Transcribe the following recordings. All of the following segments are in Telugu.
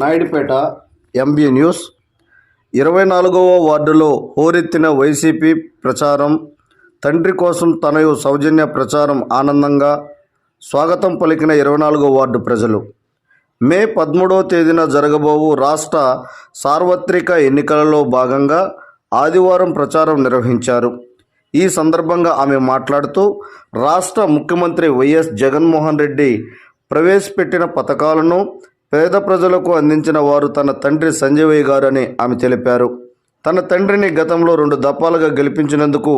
Naidupeta MB news. ఇరవై నాలుగవ వార్డులో హోరెత్తిన వైసీపీ ప్రచారం తండ్రి కోసం తనయు సౌజన్య ప్రచారం ఆనందంగా స్వాగతం పలికిన ఇరవై నాలుగవ వార్డు ప్రజలు. మే పదమూడవ తేదీన జరగబోవు రాష్ట్ర సార్వత్రిక ఎన్నికలలో భాగంగా ఆదివారం ప్రచారం నిర్వహించారు. ఈ సందర్భంగా ఆమె మాట్లాడుతూ రాష్ట్ర ముఖ్యమంత్రి వైఎస్ జగన్మోహన్ రెడ్డి ప్రవేశపెట్టిన పథకాలను పేద ప్రజలకు అందించిన వారు తన తండ్రి సంజయ్ గారని ఆమె తెలిపారు. తన తండ్రిని గతంలో రెండు దఫాలుగా గెలిపించినందుకు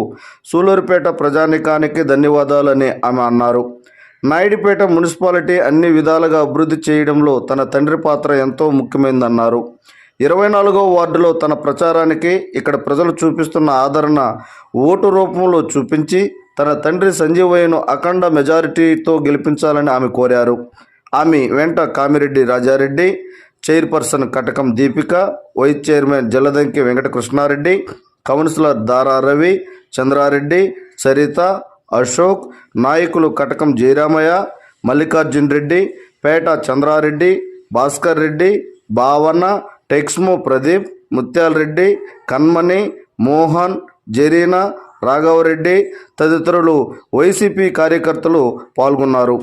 సూలూరుపేట ప్రజానికానికి ధన్యవాదాలని ఆమె అన్నారు. నాయుడుపేట మున్సిపాలిటీ అన్ని విధాలుగా అభివృద్ధి చేయడంలో తన తండ్రి పాత్ర ఎంతో ముఖ్యమైందన్నారు. ఇరవై నాలుగో వార్డులో తన ప్రచారానికి ఇక్కడ ప్రజలు చూపిస్తున్న ఆదరణ ఓటు రూపంలో చూపించి తన తండ్రి సంజీవయ్యను అఖండ మెజారిటీతో గెలిపించాలని ఆమె కోరారు. ఆమె వెంట Kamireddy Rajareddy chairperson Katakam Deepika vice chairman Jaladanki Venkatakrishnareddy councillor Dara Ravi Chandrareddy Saritha Ashok నాయకులు కటకం జయరామయ్య మల్లికార్జున్ రెడ్డి పేట చంద్రారెడ్డి భాస్కర్ రెడ్డి భావన టెక్స్మో ప్రదీప్ ముత్యాల రెడ్డి కన్మణి మోహన్ జరీనా రాఘవరెడ్డి తదితరులు వైసీపీ కార్యకర్తలు పాల్గొన్నారు.